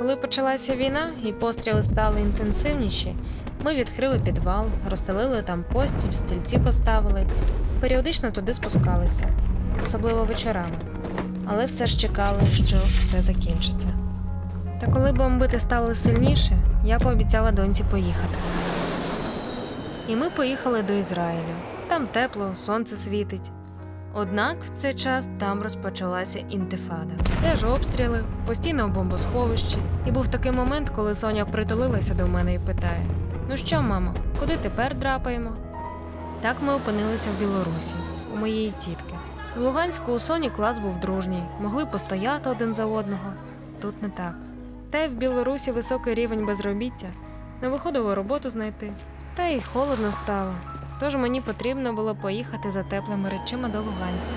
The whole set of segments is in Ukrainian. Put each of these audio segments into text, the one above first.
Коли почалася війна і постріли стали інтенсивніші, ми відкрили підвал, розстелили там постіль, стільці поставили, періодично туди спускалися, особливо вечорами. Але все ж чекали, що все закінчиться. Та коли бомбити стали сильніше, я пообіцяла доньці поїхати. І ми поїхали до Ізраїлю. Там тепло, сонце світить. Однак в цей час там розпочалася інтифада. Теж обстріли, постійно в бомбосховищі. І був такий момент, коли Соня притулилася до мене і питає: Ну що, мамо, куди тепер драпаємо? Так ми опинилися в Білорусі, у моєї тітки. В Луганську у Соні клас був дружній, могли постояти один за одного. Тут не так. Та й в Білорусі високий рівень безробіття, не виходило роботу знайти. Та й холодно стало. Тож мені потрібно було поїхати за теплими речима до Луганська.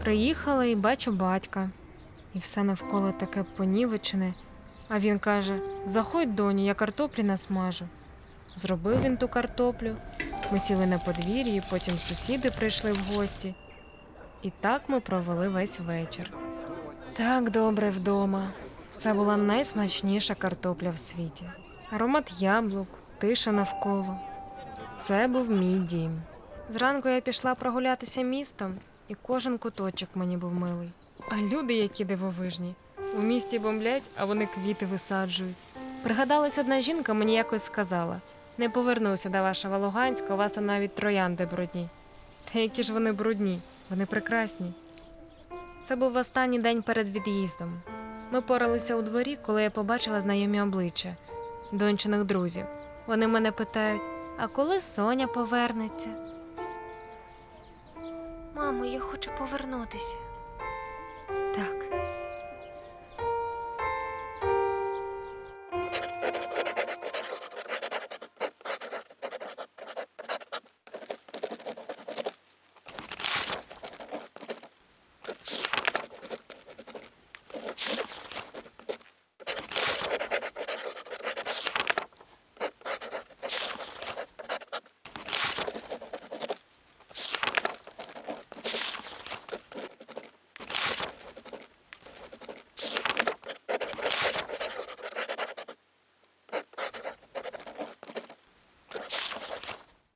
Приїхала і бачу батька, і все навколо таке понівечене. А він каже: Заходь, доню, я картоплі насмажу. Зробив він ту картоплю. Ми сіли на подвір'ї, потім сусіди прийшли в гості. І так ми провели весь вечір. Так добре вдома. Це була найсмачніша картопля в світі. Аромат яблук, тиша навколо. Це був мій дім. Зранку я пішла прогулятися містом, і кожен куточок мені був милий. А люди, які дивовижні. У місті бомблять, а вони квіти висаджують. Пригадалась одна жінка, мені якось сказала: не повернуся до вашого Луганська, у вас там навіть троянди брудні. Та які ж вони брудні, вони прекрасні. Це був останній день перед від'їздом. Ми поралися у дворі, коли я побачила знайомі обличчя дончиних друзів. Вони мене питають: а коли Соня повернеться? Мамо, я хочу повернутися.